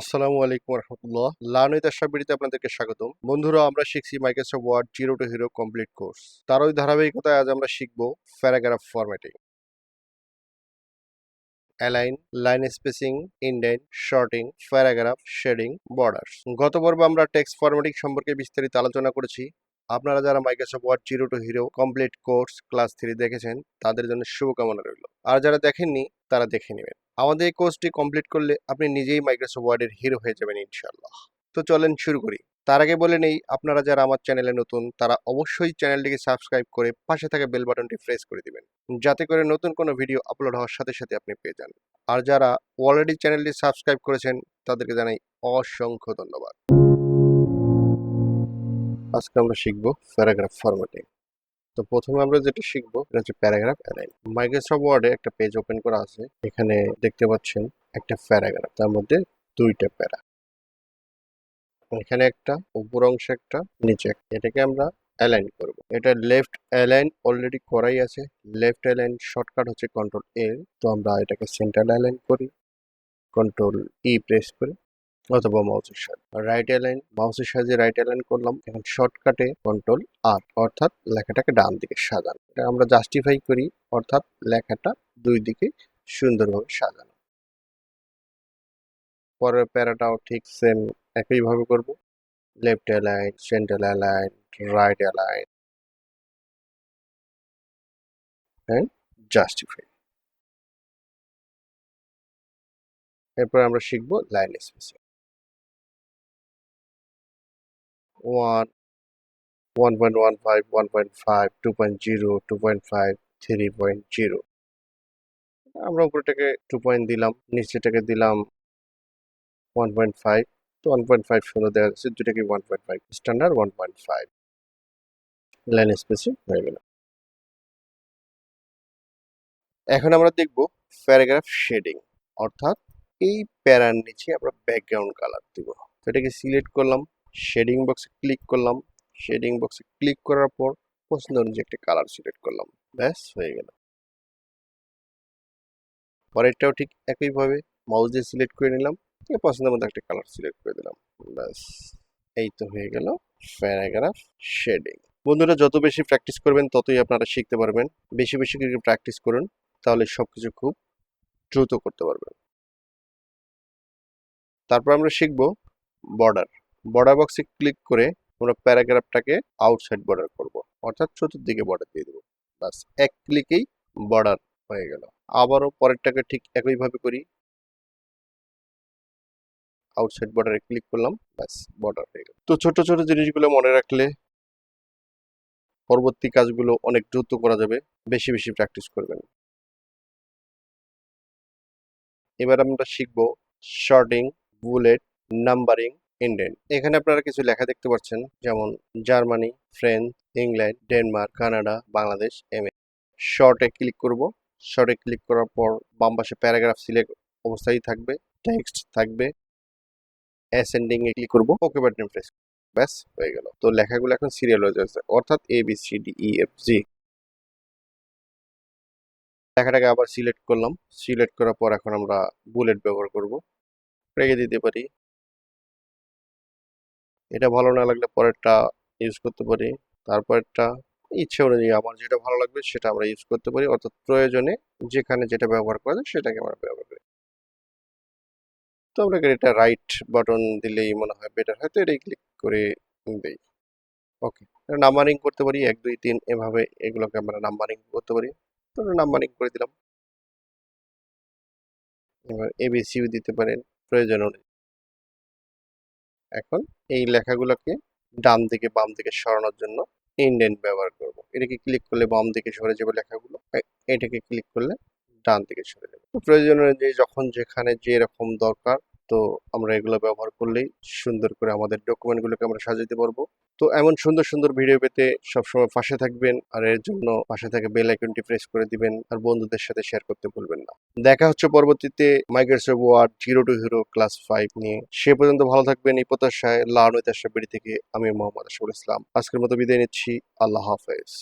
আসসালামু আলাইকুম রহমতুল্লাহ লার্নিত সাবিড়িতে আপনাদেরকে স্বাগতম। বন্ধুরা, আমরা শিখছি Microsoft Word zero to hero complete course তার ওই ধারাবাহিকতায় আজ আমরা শিখব paragraph formatting align line spacing indent sorting paragraph shading border গত পর্বে আমরা টেক্সট ফরম্যাটিং সম্পর্কে বিস্তারিত আলোচনা করেছি। আপনারা যারা Microsoft Word zero to hero complete course class three দেখেছেন, তাদের জন্য শুভকামনা রইল। আর যারা দেখেননি, তারা দেখে নেবেন। আমাদের এই কোর্সটি কমপ্লিট করলে আপনি নিজেই মাইক্রোসফট ওয়ার্ডের হিরো হয়ে যাবেন ইনশাল্লাহ তো চলেন শুরু করি। তার আগে বলে নেই, আপনারা যারা আমার চ্যানেলে নতুন, তারা অবশ্যই চ্যানেলটিকে সাবস্ক্রাইব করে পাশে থাকা বেল বাটনটি প্রেস করে দিবেন। যাতে করে নতুন কোনো ভিডিও আপলোড হওয়ার সাথে সাথে আপনি পেয়ে যান। আর যারা অলরেডি চ্যানেলটি সাবস্ক্রাইব করেছেন, তাদেরকে জানাই অসংখ্য ধন্যবাদ। আজকে আমরা শিখব প্যারাগ্রাফ ফরম্যাটিং। তো প্রথমে আমরা যেটা শিখব, এটা হচ্ছে প্যারাগ্রাফ অ্যালাইন। মাইক্রোসফট ওয়ার্ডে একটা পেজ ওপেন করা আছে, এখানে দেখতে পাচ্ছেন একটা প্যারাগ্রাফ, তার মধ্যে দুইটা প্যারা। এখানে একটা, উপর অংশে একটা, নিচে একটা। এটাকে আমরা অ্যালাইন করব। এটা লেফট অ্যালাইন অলরেডি করাই আছে। লেফট অ্যালাইন শর্টকাট হচ্ছে কন্ট্রোল এ তো আমরা এটাকে সেন্টার অ্যালাইন করি। কন্ট্রোল ই প্রেস করি। অথবা মাউসের সাহায্যে। রাইট অ্যালাইন মাউসের সাহায্যে রাইট অ্যালাইন করলাম, এখন শর্টকাটে কন্ট্রোল আর অর্থাৎ লেখাটাকে ডান দিকে সাজানো। এটা আমরা জাস্টিফাই করি, অর্থাৎ লেখাটা দুই দিকে সুন্দরভাবে সাজানো। পরের প্যারাটাও ঠিক সেম একইভাবে করব। Left align central align right align and justify এরপর আমরা শিখব line spacing one one point one five one point five two point zero two point five three point zero আমরা উপরেটাকে টু পয়েন্ট দিলাম নিচেটাকে দিলাম ওয়ান পয়েন্ট ফাইভ তো one point five সুন্দর দেখা যাচ্ছে দুটাকে one point five standard one point five line spacing হয়ে গেল। এখন আমরা দেখব প্যারাগ্রাফ শেডিং অর্থাৎ এই প্যারার নিচে আমরা ব্যাকগ্রাউন্ড কালার দিব। তো এটাকে সিলেক্ট করলাম শেডিং বক্সে ক্লিক করলাম। শেডিং বক্সে ক্লিক করার পর পছন্দ অনুযায়ী একটা কালার সিলেক্ট করলাম। ব্যাস, হয়ে গেল। পরেরটাও ঠিক একইভাবে মাউস দিয়ে সিলেক্ট করে নিলাম। পছন্দের মতো একটা কালার সিলেক্ট করে দিলাম। ব্যাস, এই তো হয়ে গেল প্যারাগ্রাফ শেডিং। বন্ধুরা, যত বেশি প্র্যাকটিস করবেন, ততই আপনারা শিখতে পারবেন। বেশি বেশি করে প্র্যাকটিস করুন, তাহলে সব কিছু খুব দ্রুত করতে পারবেন। তারপর আমরা শিখব বর্ডার বর্ডার বক্সে ক্লিক করে আমরা প্যারাগ্রাফটাকে আউটসাইড বর্ডার করব। অর্থাৎ চতুর্দিকে বর্ডার দিয়ে দেবো। বাস এক ক্লিকেই বর্ডার হয়ে গেল। আবারও পরেরটাকে ঠিক একইভাবে করি। আউটসাইড বর্ডারে ক্লিক করলাম, ব্যাস বর্ডার হয়ে গেল। তো ছোট ছোট জিনিসগুলো মনে রাখলে পরবর্তী কাজগুলো অনেক দ্রুত করা যাবে। বেশি বেশি প্র্যাকটিস করবেন। এবার আমরা শিখব শর্টিং বুলেট নাম্বারিং ইন্ডেন্ট এখানে আপনারা কিছু লেখা দেখতে পাচ্ছেন, যেমন Germany France England, Denmark, Canada, Bangladesh, M শর্টে ক্লিক করব। শর্টে ক্লিক করার পর বাম পাশে প্যারাগ্রাফ সিলেক্ট অবস্থায় থাকবে টেক্সট থাকবে। অ্যাসেন্ডিং এ ক্লিক করব ওকে বাটন প্রেস ব্যাস, হয়ে গেল। তো লেখাগুলো এখন সিরিয়াল হয়ে যাচ্ছে, অর্থাৎ A B C D E F G লেখাটাকে আবার সিলেক্ট করলাম। সিলেক্ট করার পর এখন আমরা বুলেট ব্যবহার করব। রেখে দিতে পারি। এটা ভালো না লাগলে পরেরটা ইউজ করতে পারি। তারপরেরটা ইচ্ছে অনুযায়ী আমার যেটা ভালো লাগবে সেটা আমরা ইউজ করতে পারি। অর্থাৎ প্রয়োজনে যেখানে যেটা ব্যবহার করা যায় সেটাকে আমরা ব্যবহার করি। তো আমরা এটা রাইট বাটন দিলেই মনে হয় বেটার হয়। তো এটাই ক্লিক করে দিই। ওকে নাম্বারিং করতে পারি। এক, দুই, তিন, এভাবে এগুলোকে আমরা নাম্বারিং করতে পারি। তো নাম্বারিং করে দিলাম। এবার এবিসিও দিতে পারেন প্রয়োজন অনুযায়ী। এখন এই লেখাগুলোকে ডান দিকে, বাম দিকে সরানোর জন্য ইন্ডেন্ট ব্যবহার করব। এটাকে ক্লিক করলে বাম দিকে সরে যাবে লেখাগুলো। এটাকে ক্লিক করলে ডান দিকে সরে যাবে। প্রয়োজন অনুযায়ী যখন যেখানে যেরকম দরকার তো আমরা এগুলো ব্যবহার করলেই সুন্দর করে আমাদের ডকুমেন্টগুলোকে আমরা সাজাতে পারব। তো এমন সুন্দর সুন্দর ভিডিও পেতে সবসময় পাশে থাকবেন আর এর জন্য পাশে থেকে বেল আইকনটি প্রেস করে দিবেন আর বন্ধুদের সাথে শেয়ার করতে ভুলবেন না। দেখা হচ্ছে পরবর্তীতে Microsoft Word zero to hero class five নিয়ে। সে পর্যন্ত ভালো থাকবেন এই প্রত্যাশায় লার্ন উইথ আশাবিড়ি থেকে আমি মোহাম্মদ আশাফুল ইসলাম। আজকের মতো বিদায় নিচ্ছি। আল্লাহ হাফেজ।